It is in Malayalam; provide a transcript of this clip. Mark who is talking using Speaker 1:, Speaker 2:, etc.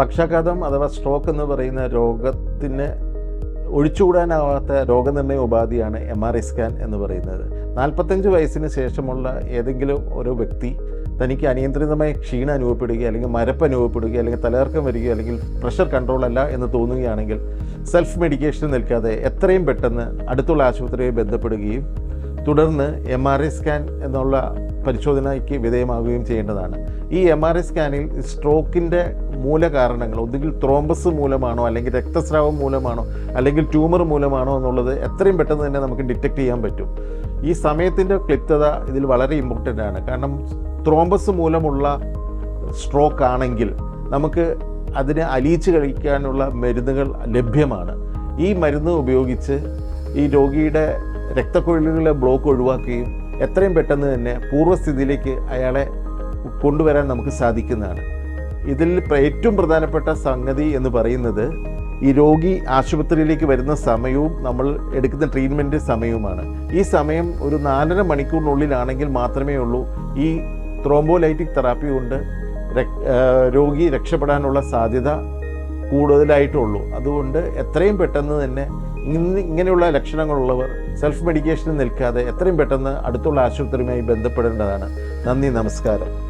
Speaker 1: പക്ഷാഘാതം അഥവാ സ്ട്രോക്ക് എന്ന് പറയുന്ന രോഗത്തിന് ഒഴിച്ചുകൂടാനാവാത്ത രോഗനിർണയ ഉപാധിയാണ് എം ആർ ഐ സ്കാൻ എന്ന് പറയുന്നത്. നാൽപ്പത്തഞ്ച് വയസ്സിന് ശേഷമുള്ള ഏതെങ്കിലും ഒരു വ്യക്തി തനിക്ക് അനിയന്ത്രിതമായ ക്ഷീണം അനുഭവപ്പെടുകയോ അല്ലെങ്കിൽ മരപ്പ് അനുഭവപ്പെടുകയോ അല്ലെങ്കിൽ തലകർക്കം വരികയോ അല്ലെങ്കിൽ പ്രഷർ കൺട്രോൾ അല്ല എന്ന് തോന്നുകയാണെങ്കിൽ സെൽഫ് മെഡിക്കേഷൻ നിൽക്കാതെ എത്രയും പെട്ടെന്ന് അടുത്തുള്ള ആശുപത്രിയെ ബന്ധപ്പെടുകയും തുടർന്ന് എം ആർ ഐ സ്കാൻ എന്നുള്ള പരിശോധനയ്ക്ക് വിധേയമാവുകയും ചെയ്യേണ്ടതാണ്. ഈ എം ആർ ഐ സ്കാനിൽ സ്ട്രോക്കിന്റെ മൂലകാരണങ്ങൾ ഒന്നുകിൽ ത്രോംബസ് മൂലമാണോ അല്ലെങ്കിൽ രക്തസ്രാവം മൂലമാണോ അല്ലെങ്കിൽ ട്യൂമർ മൂലമാണോ എന്നുള്ളത് എത്രയും പെട്ടെന്ന് തന്നെ നമുക്ക് ഡിറ്റക്ട് ചെയ്യാൻ പറ്റും. ഈ സമയത്തിന്റെ ക്ലിപ്തത ഇതിൽ വളരെ ഇമ്പോർട്ടന്റ് ആണ്. കാരണം ത്രോംബസ് മൂലമുള്ള സ്ട്രോക്ക് ആണെങ്കിൽ നമുക്ക് അതിനെ അലിയിച്ച് കഴിക്കാനുള്ള മരുന്നുകൾ ലഭ്യമാണ്. ഈ മരുന്ന് ഉപയോഗിച്ച് ഈ രോഗിയുടെ രക്തക്കൊഴിലുകളെ ബ്ലോക്ക് ഒഴിവാക്കുകയും എത്രയും പെട്ടെന്ന് തന്നെ പൂർവസ്ഥിതിയിലേക്ക് അയാളെ കൊണ്ടുവരാൻ നമുക്ക് സാധിക്കുന്നതാണ്. ഇതിൽ ഏറ്റവും പ്രധാനപ്പെട്ട സംഗതി എന്ന് പറയുന്നത് ഈ രോഗി ആശുപത്രിയിലേക്ക് വരുന്ന സമയവും നമ്മൾ എടുക്കുന്ന ട്രീറ്റ്മെന്റ് സമയവുമാണ്. ഈ സമയം ഒരു നാലര മണിക്കൂറിനുള്ളിലാണെങ്കിൽ മാത്രമേ ഉള്ളൂ. ഈ ത്രോംബോലൈറ്റിക് തെറാപ്പി കൊണ്ട് രോഗി രക്ഷപ്പെടാനുള്ള സാധ്യത കൂടുതലായിട്ടുള്ളൂ. അതുകൊണ്ട് എത്രയും പെട്ടെന്ന് തന്നെ ഇങ്ങനെയുള്ള ലക്ഷണങ്ങളുള്ളവർ സെൽഫ് മെഡിക്കേഷന് നിൽക്കാതെ എത്രയും പെട്ടെന്ന് അടുത്തുള്ള ആശുപത്രിയുമായി ബന്ധപ്പെടേണ്ടതാണ്. നന്ദി നമസ്കാരം.